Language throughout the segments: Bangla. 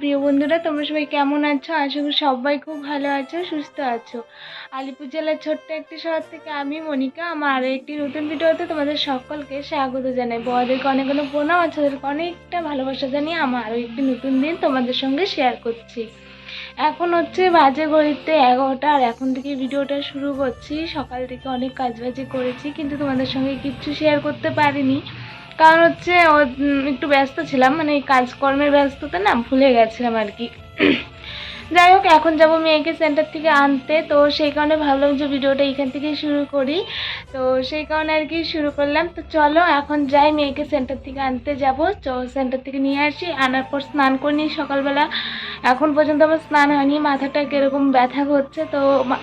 প্রিয় বন্ধুরা, তোমরা সবাই কেমন আছো? আশা করি সবাই খুব ভালো আছো, সুস্থ আছো। আলিপুর জেলার ছোট্ট একটি শহর থেকে আমি মনিকা। আমার আরও একটি নতুন ভিডিওতে তোমাদের সকলকে স্বাগত জানাই। বড়দেরকে অনেক অনেক প্রণাম আর ছোটদেরকে অনেকটা ভালোবাসা জানিয়ে আমার আরও একটি নতুন দিন তোমাদের সঙ্গে শেয়ার করছি। এখন হচ্ছে বাজে ঘড়িতে এগারোটা আর এখন থেকে ভিডিওটা শুরু করছি। সকাল থেকে অনেক কাজবাজি করেছি, কিন্তু তোমাদের সঙ্গে কিচ্ছু শেয়ার করতে পারিনি। কারণ হচ্ছে একটু ব্যস্ত ছিলাম মানে এই কাজকর্মের ব্যস্ততা না ভুলে গেছিলাম আর কি। যাই হোক, এখন যাব মেয়েকে সেন্টার থেকে আনতে, তো সেই কারণে ভাবলাম যে ভিডিওটা এখান থেকেই শুরু করি। তো সেই কারণে আর কি শুরু করলাম। তো চলো, এখন যাই মেয়েকে সেন্টার থেকে আনতে যাব। তো সেন্টার থেকে নিয়ে আসি, আনার পর স্নান করে নিই সকালবেলা। এখন পর্যন্ত আমার স্নান হয়নি, মাথাটা কীরকম ব্যথা করছে, তো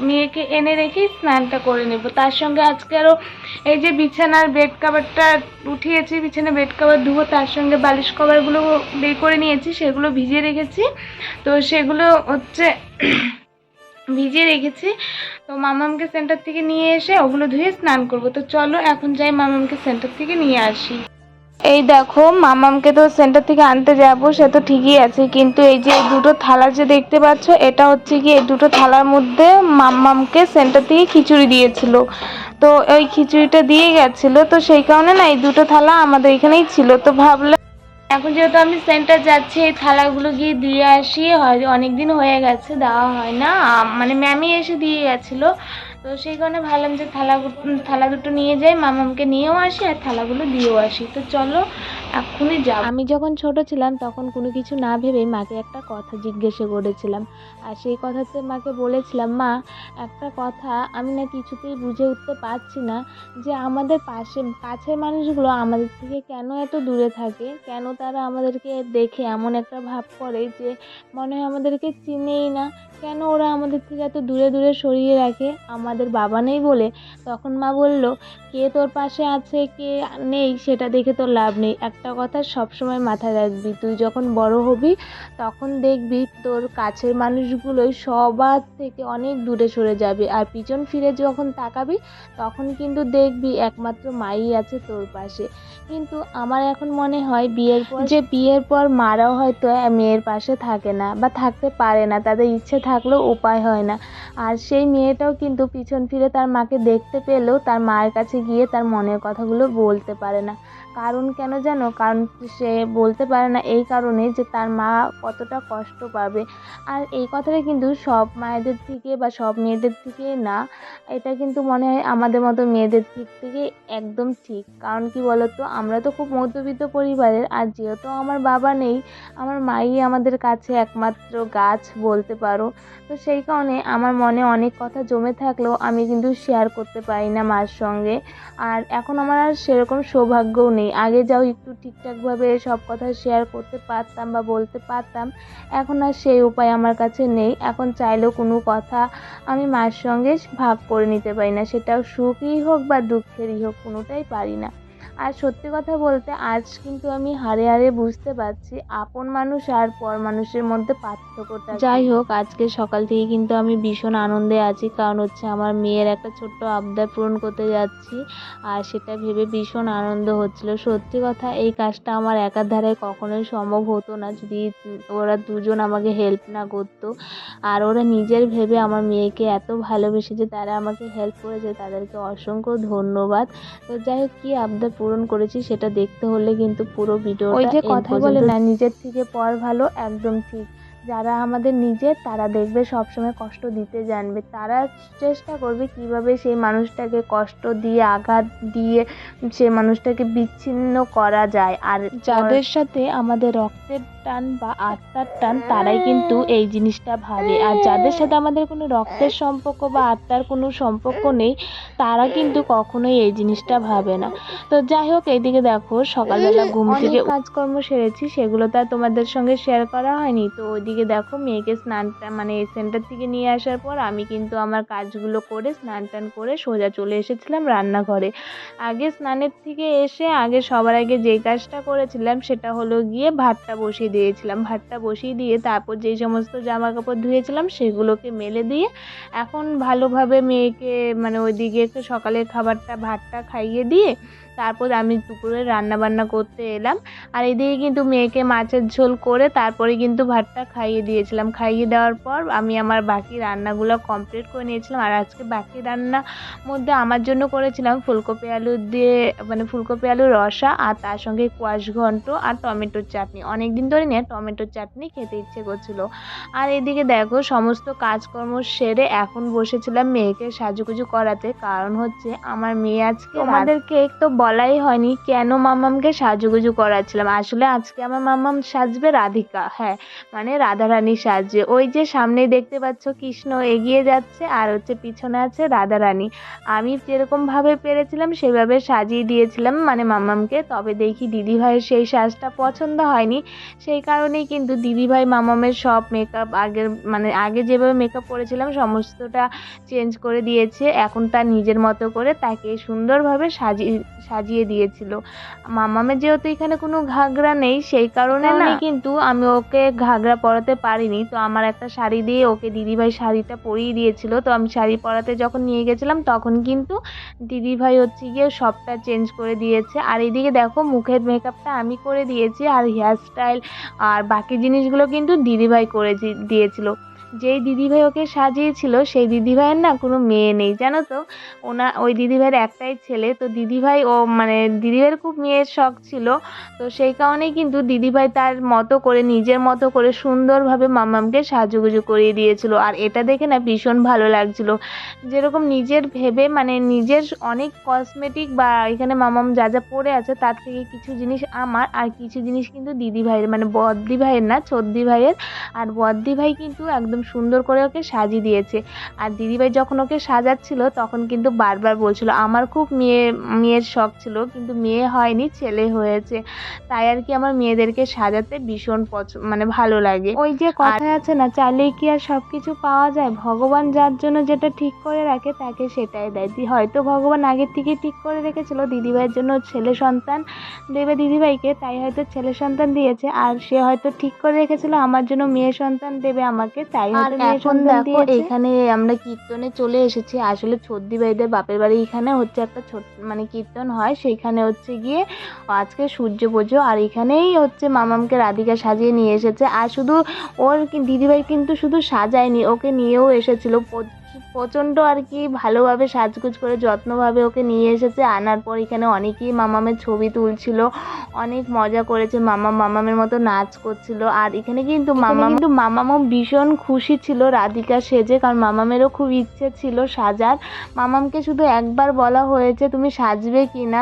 মেয়েকে এনে রেখেই স্নানটা করে নেব। তার সঙ্গে আজকে আরও এই যে বিছানার বেড কাভারটা উঠিয়েছি বিছানা বেড কাভার ধুবো, তার সঙ্গে বালিশ কভারগুলো বের করে নিয়েছি, সেগুলো ভিজিয়ে রেখেছি। তো সেগুলো হচ্ছে ভিজিয়ে রেখেছি। তো মামামকে সেন্টার থেকে নিয়ে এসে ওগুলো ধুয়ে স্নান করব। তো চলো এখন যাই মামামকে সেন্টার থেকে নিয়ে আসি। এই দেখো, মামামকে তো সেন্টার থেকে আনতে যাব, সে তো ঠিকই আছে, কিন্তু এই যে দুটো থালা যে দেখতে পাচ্ছ, এটা হচ্ছে কি এই দুটো থালার মধ্যে মাম্মামকে সেন্টার থেকে খিচুড়ি দিয়েছিল। তো ওই খিচুড়িটা দিয়ে গেছিল, তো সেই কারণে না এই দুটো থালা আমাদের এখানেই ছিল। তো ভাবলাম, এখন যেহেতু আমি সেন্টার যাচ্ছি, এই থালাগুলো গিয়ে দিয়ে আসি, হয় অনেক দিন হয়ে গেছে, দেওয়া হয় না। মানে ম্যামই এসে দিয়ে গেছিল। তো সেই কারণে ভাবলাম যে থালা থালা দুটো নিয়ে যাই, মামামকে নিয়েও আসি আর থালাগুলো দিয়েও আসি। তো চলো, এক্ষুনি যাব। আমি যখন ছোট ছিলাম তখন কোনো কিছু না ভেবেই মাকে একটা কথা জিজ্ঞেসে করেছিলাম। আর সেই কথাতে মাকে বলেছিলাম, মা, একটা কথা আমি না কিছুতেই বুঝে উঠতে পারছি না যে আমাদের পাশে কাছের মানুষগুলো আমাদের থেকে কেন এত দূরে থাকে? কেন তারা আমাদেরকে দেখে এমন একটা ভাব করে যে মনে হয় আমাদেরকে চিনেই না? কেন ওরা আমাদের থেকে এত দূরে দূরে সরিয়ে রাখে? আমাদের বাবা নেই বলে তখন মা বলল, কে তোর পাশে আছে, কে নেই সেটা দেখে তোর লাভ নেই। একটা কথা সবসময় মাথায় রাখবি, তুই যখন বড় হবি তখন দেখবি তোর কাছের মানুষগুলোই সবার থেকে অনেক দূরে সরে যাবে। আর পিছন ফিরে যখন তাকাবি তখন কিন্তু দেখবি একমাত্র মাই আছে তোর পাশে। কিন্তু আমার এখন মনে হয় বিয়ের পর যে বিয়ের পর মারাও হয়তো মেয়ের পাশে থাকে না বা থাকতে পারে না, তাদের ইচ্ছে থাকলেও উপায় হয় না। আর সেই মেয়েটাও কিন্তু পিছন ফিরে তার মাকে দেখতে পেলেও তার মায়ের কাছে গিয়ে তার মনের কথাগুলো বলতে পারে না। কারণ কেন জানো? কারণ সে বলতে পারে না এই কারণে যে তার মা কতটা কষ্ট পাবে। আর এই কথাটা কিন্তু সব মায়েদের থেকে বা সব মেয়েদের থেকে না, এটা কিন্তু মনে হয় আমাদের মতো মেয়েদের দিক থেকে একদম ঠিক। কারণ কি বলতো? আমরা তো খুব মধ্যবিত্ত পরিবারের, আর যেহেতু আমার বাবা নেই, আমার মাই আমাদের কাছে একমাত্র গাছ বলতে পারো। তো সেই কারণে আমার মনে অনেক কথা জমে থাকলেও আমি কিন্তু শেয়ার করতে পারি না মার সঙ্গে। আর এখন আমার আর সেরকম সৌভাগ্যও নেই আগে যাও, একটু ঠিকঠাকভাবে সব কথা শেয়ার করতে পারতাম বা বলতে পারতাম। এখন আর সেই উপায় আমার কাছে নেই। এখন চাইলেও কোনো কথা আমি মার সঙ্গে ভাগ করে নিতে পারি না। সেটাও সুখই হোক বা দুঃখেরই হোক, কোনোটাই পারি না। আর সত্যি কথা বলতে আজ কিন্তু আমি হারে হারে বুঝতে পারছি আপন মানুষ আর পর মানুষের মধ্যে পার্থক্যটা যাই হোক, আজকে সকাল থেকে কিন্তু আমি ভীষণ আনন্দে আছি, কারণ হচ্ছে আমার মেয়ের একটা ছোট্ট আবদার পূরণ করতে যাচ্ছি আর সেটা ভেবে ভীষণ আনন্দ হচ্ছিল। সত্যি কথা, এই কাজটা আমার একার ধারে কখনোই সম্ভব হতো না যদি ওরা দুজন আমাকে হেল্প না করতো। আর ওরা নিজের ভেবে আমার মেয়েকে এত ভালোবেসে যে তারা আমাকে হেল্প করেছে, তাদেরকে অসংখ্য ধন্যবাদ। তো যাই হোক, কী আবদার পূরণ করেছি সেটা দেখতে হলে কিন্তু পুরো ভিডিও ওই যে কথা বলে না নিজের থেকে পর ভালো একদম ঠিক। যারা আমাদের নিজের তারা দেখবে সবসময় কষ্ট দিতে জানবে। তারা চেষ্টা করবে কীভাবে সেই মানুষটাকে কষ্ট দিয়ে আঘাত দিয়ে সেই মানুষটাকে বিচ্ছিন্ন করা যায়। আর যাদের সাথে আমাদের রক্তের টান বা আত্মার টান তারাই কিন্তু এই জিনিসটা ভাবে। আর যাদের সাথে আমাদের কোনো রক্তের সম্পর্ক বা আত্মার কোনো সম্পর্ক নেই তারা কিন্তু কখনোই এই জিনিসটা ভাবে না। তো যাই হোক এইদিকে দেখো সকালবেলা ঘুম থেকে কাজকর্ম সেরেছি সেগুলো তো আর তোমাদের সঙ্গে শেয়ার করা হয়নি। তো ওইদিকে দেখো মেয়েকে স্নানটা মানে সেন্টার থেকে নিয়ে আসার পর আমি কিন্তু আমার কাজগুলো করে স্নান টান করে সোজা চলে এসেছিলাম রান্নাঘরে। আগে স্নানের থেকে এসে আগে সবার আগে যেই কাজটা করেছিলাম সেটা হলো গিয়ে ভাতটা বসিয়ে দিয়েছিলাম, ভাতটা বসিয়ে দিয়ে তারপর যেই সমস্ত জামা কাপড় ধুয়েছিলাম সেগুলোকে মেলে দিয়ে এখন ভালোভাবে মেয়েকে মানে ওইদিকে একটু সকালের খাবারটা, ভাতটা খাইয়ে দিয়ে তারপর আমি দুপুরে রান্না বান্না করতে এলাম। আর এদিকে কিন্তু মেয়েকে মাছের ঝোল করে তারপরে কিন্তু ভাতটা খাইয়ে দিয়েছিলাম। খাইয়ে দেওয়ার পর আমি আমার বাকি রান্নাগুলো কমপ্লিট করে নিয়েছিলাম। আর আজকে বাকি রান্না মধ্যে আমার জন্য করেছিলাম ফুলকপি আলু দিয়ে মানে ফুলকপি আলুর রসা আর তার সঙ্গে কোয়াশ ঘন্ট আর টমেটোর চাটনি। অনেক দিন ধরে নিয়ে টমেটোর চাটনি খেতে ইচ্ছে করছিল। আর এদিকে দেখো সমস্ত কাজকর্ম সেরে এখন বসেছিলাম মেয়েকে সাজুগুজু করাতে। কারণ হচ্ছে আমার মেয়ে আজকে আমাদেরকে তো বলাই হয়নি কেন মামামকে সাজুগুজু করাচ্ছিলাম। আসলে আজকে আমার মামাম সাজবে রাধিকা। হ্যাঁ মানে রাধারানী সাজবে ওই যে সামনেই দেখতে পাচ্ছ কৃষ্ণ এগিয়ে যাচ্ছে আর হচ্ছে পিছনে আছে রাধারানী। আমি যেরকমভাবে পেরেছিলাম সেভাবে সাজিয়ে দিয়েছিলাম মানে মামামকে। তবে দেখি দিদিভাইয়ের সেই সাজটা পছন্দ হয়নি। সেই কারণেই কিন্তু দিদিভাই মামামের সব মেকআপ আগের মানে আগে যেভাবে মেকআপ করেছিলাম সমস্তটা চেঞ্জ করে দিয়েছে। এখন তার নিজের মতো করে তাকে সুন্দরভাবে সাজিয়ে সাজিয়ে দিয়েছিল। মামামের যেহেতু এখানে কোনো ঘাগরা নেই সেই কারণে না কিন্তু আমি ওকে ঘাগরা পরাতে পারিনি। তো আমার একটা শাড়ি দিয়ে ওকে দিদিভাই শাড়িটা পরিয়ে দিয়েছিল। তো আমি শাড়ি পরাতে যখন নিয়ে গেছিলাম তখন কিন্তু দিদিভাই হচ্ছে গিয়ে সবটা চেঞ্জ করে দিয়েছে। আর এদিকে দেখো মুখের মেকআপটা আমি করে দিয়েছি আর হেয়ার স্টাইল আর বাকি জিনিসগুলো কিন্তু দিদিভাই করে দিয়েছিল। যেই দিদিভাই ওকে সাজিয়েছিল, সেই দিদিভাইয়ের না কোনো মেয়ে নেই, জানো তো? ওনা, ওই দিদিভাইয়ের একটাই ছেলে, তো দিদিভাই ও মানে দিদিভাইয়ের খুব মেয়ের শখ ছিল, তো সেই কারণেই কিন্তু দিদিভাই তার মতো করে, নিজের মতো করে সুন্দরভাবে মামামকে সাজুগুজু করিয়ে দিয়েছিল। আর এটা দেখে না ভীষণ ভালো লাগছিল। যেরকম নিজের ভেবে মানে নিজের অনেক কসমেটিক বা এখানে মামাম যা যা পরে আছে, তার থেকে কিছু জিনিস আমার আর কিছু জিনিস কিন্তু দিদিভাইয়ের মানে বদ্দি ভাইয়ের না চদ্দি ভাইয়ের আর বদ্দি ভাই কিন্তু একদম সুন্দর করে ওকে সাজিয়ে দিয়েছে। আর দিদিভাই যখন ওকে সাজাচ্ছিল তখন কিন্তু বারবার বলছিল আমার খুব মেয়ে মেয়ের শখ ছিল কিন্তু মেয়ে হয়নি ছেলে হয়েছে। তাই আর কি আমার মেয়েদেরকে সাজাতে ভীষণ পছন্দ মানে ভালো লাগে। ওই যে কথা আছে না চাইলেই কি আর সব কিছু পাওয়া যায়? ভগবান যার জন্য যেটা ঠিক করে রাখে তাকে সেটাই দেয়। হয়তো ভগবান আগের থেকে ঠিক করে রেখেছিল দিদিভাইয়ের জন্য ছেলে সন্তান দেবে দিদিভাইকে তাই হয়তো ছেলে সন্তান দিয়েছে। আর সে হয়তো ঠিক করে রেখেছিল আমার জন্য মেয়ে সন্তান দেবে আমাকে তাই হোক এখন দেখো এখানে আমরা কীর্তনে চলে এসেছি। আসলে ছদ্দি ভাইদের বাপের বাড়ি এখানে হচ্ছে একটা ছোট মানে কীর্তন হয়। সেইখানে হচ্ছে গিয়ে আজকে সূর্য পুজো আর এখানেই হচ্ছে মামামকে রাধিকা সাজিয়ে নিয়ে এসেছে। আর শুধু ওর দিদিভাই কিন্তু শুধু সাজায়নি ওকে নিয়েও এসেছিল। প্রচণ্ড আর কি ভালোভাবে সাজগুজ করে যত্নভাবে ওকে নিয়ে এসেছে। আনার পর এখানে অনেকেই মামামের ছবি তুলছিল অনেক মজা করেছে। মামা মামামের মতো নাচ করছিল। আর এখানে কিন্তু মামা কিন্তু মামামও ভীষণ খুশি ছিল রাধিকা সেজে কারণ মামামেরও খুব ইচ্ছে ছিল সাজার। মামামকে শুধু একবার বলা হয়েছে তুমি সাজবে কি না